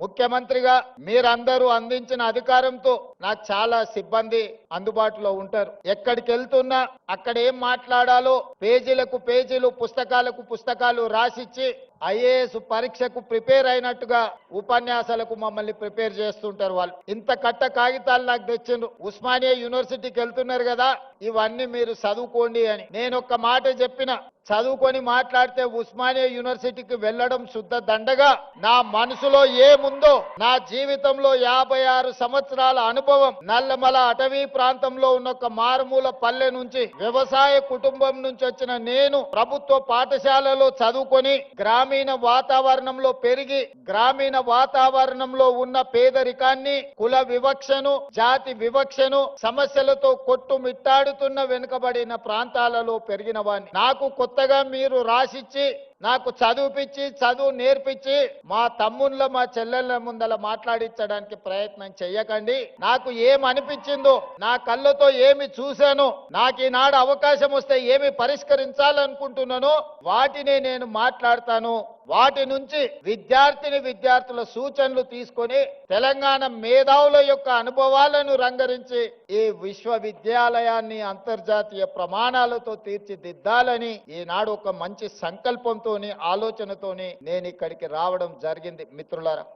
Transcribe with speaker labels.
Speaker 1: ముఖ్యమంత్రిగా మీరందరూ అందించిన అధికారంతో నాకు చాలా సిబ్బంది అందుబాటులో ఉంటారు. ఎక్కడికి వెళ్తున్నా అక్కడ ఏం మాట్లాడాలో పేజీలకు పేజీలు పుస్తకాలకు పుస్తకాలు రాసిచ్చి ఐఏఎస్ పరీక్షకు ప్రిపేర్ అయినట్టుగా ఉపన్యాసాలకు మమ్మల్ని ప్రిపేర్ చేస్తుంటారు వాళ్ళు. ఇంత కట్ట కాగితాలు నాకు తెచ్చిండ్రు. ఉస్మానియా యూనివర్సిటీకి వెళ్తున్నారు కదా ఇవన్నీ మీరు చదువుకోండి అని. నేను ఒక్క మాట చెప్పిన చదువుకొని మాట్లాడితే ఉస్మానియా యూనివర్సిటీకి వెళ్ళడం శుద్ధ దండగా. నా మనసులో ఏముందో నా జీవితంలో యాభై ఆరు సంవత్సరాల అనుభవం నల్లమల అటవీ ప్రాంతంలో ఉన్న ఒక మారుమూల పల్లె నుంచి వ్యవసాయ కుటుంబం నుంచి వచ్చిన నేను ప్రభుత్వ పాఠశాలలో చదువుకొని గ్రామీణ వాతావరణంలో పెరిగి గ్రామీణ వాతావరణంలో ఉన్న పేదరికాన్ని కుల వివక్షను జాతి వివక్షను సమస్యలతో కొట్టుమిట్టాడుతున్న వెనుకబడిన ప్రాంతాలలో పెరిగిన వాడిని నాకు కొత్తగా మీరు రాసిచ్చి నాకు చదువుపిచ్చి చదువు నేర్పించి మా తమ్ముళ్ళ మా చెల్లెళ్ళ ముందల మాట్లాడించడానికి ప్రయత్నం చెయ్యకండి. నాకు ఏం అనిపించిందో నా కళ్ళతో ఏమి చూశాను నాకు ఈనాడు అవకాశం వస్తే ఏమి పరిష్కరించాలనుకుంటున్నానో వాటిని నేను మాట్లాడతాను. వాటి నుంచి విద్యార్థిని విద్యార్థుల సూచనలు తీసుకొని తెలంగాణ మేధావుల యొక్క అనుభవాలను రంగరించి ఈ విశ్వవిద్యాలయాన్ని అంతర్జాతీయ ప్రమాణాలతో తీర్చిదిద్దాలని ఈనాడు ఒక మంచి సంకల్పంతోని ఆలోచనతోని నేను ఇక్కడికి రావడం జరిగింది. మిత్రులారా